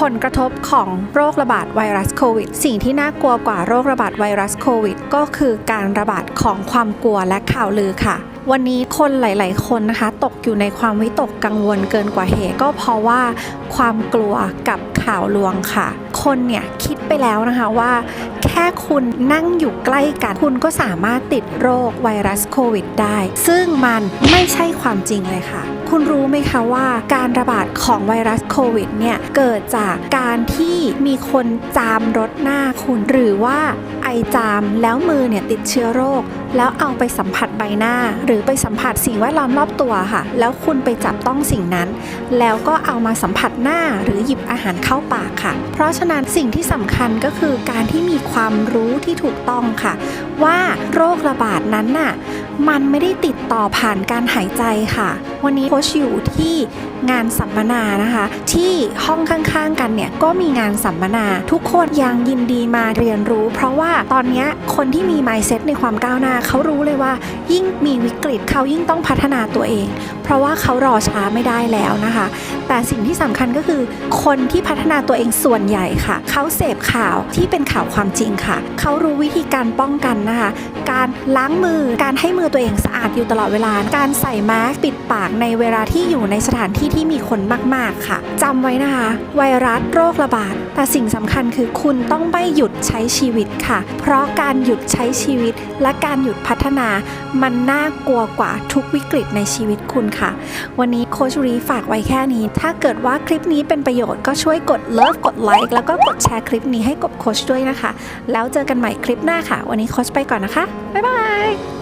ผลกระทบของโรคระบาดไวรัสโควิด สิ่งที่น่ากลัวกว่าโรคระบาดไวรัสโควิด ก็คือการระบาดของความกลัวและข่าวลือค่ะวันนี้คนหลาย ๆ คนนะคะ ตกอยู่ในความวิตกกังวลเกินกว่าเหตุก็เพราะว่าความกลัวกับข่าวลวงค่ะ คนเนี่ยคิดไปแล้วนะคะว่า ค่คุณนั่งอยู่ใกล้กัน คุณก็สามารถติดโรคไวรัสโควิดได้ ซึ่งมันไม่ใช่ความจริงเลยค่ะ คุณรู้ไหมคะว่าการระบาดของไวรัสโควิดเนี่ย เกิดจากการที่มีคนจามรถหน้าคุณหรือว่า ไอจาม แล้วมือเนี่ยติดเชื้อโรค แล้วเอาไปสัมผัสใบหน้า หรือไปสัมผัสสิ่งแวดล้อมรอบตัวค่ะ แล้วคุณไปจับต้องสิ่งนั้น แล้วก็เอามาสัมผัสหน้าหรือหยิบอาหารเข้าปากค่ะ เพราะฉะนั้นสิ่งที่สำคัญก็คือการที่มีความรู้ที่ถูกต้องค่ะ ว่าโรคระบาดนั้นน่ะมันไม่ได้ติดต่อผ่านการหายใจค่ะวันนี้โค้ชอยู่ที่งานสัมมนานะคะ ที่ห้องข้างๆกันเนี่ยก็มีงานสัมมนา ทุกคนยังยินดีมาเรียนรู้ เพราะว่าตอนนี้คนที่มี mindset ในความก้าวหน้าเขารู้เลยว่า ยิ่งมีวิกฤตเขายิ่งต้องพัฒนาตัวเอง เพราะว่าเขารอช้าไม่ได้แล้วนะคะ แต่สิ่งที่สำคัญก็คือ คนที่พัฒนาตัวเองส่วนใหญ่ค่ะ เขาเสพข่าวที่เป็นข่าวความจริงค่ะ เขารู้วิธีการป้องกันนะคะ การล้างมือการให้มือตัวเองสะอาดอยู่ตลอดเวลาการใส่แมสปิดปากในเวลาที่อยู่ในสถานที่ที่มีคนมาก ๆ ค่ะ จำไว้นะคะ ไวรัสโรคระบาด แต่สิ่งสำคัญคือคุณต้องไม่หยุดใช้ชีวิตค่ะ เพราะการหยุดใช้ชีวิต และการหยุดพัฒนา มันน่ากลัวกว่าทุกวิกฤตในชีวิตคุณค่ะ วันนี้โคชรีฝากไว้แค่นี้ ถ้าเกิดว่าคลิปนี้เป็นประโยชน์ก็ช่วยกดเลิฟกดไลค์แล้วก็กดแชร์คลิปนี้ให้กับโคชด้วยนะคะ แล้วเจอกันใหม่คลิปหน้าค่ะ วันนี้โคชไปก่อนนะคะ บ๊ายบาย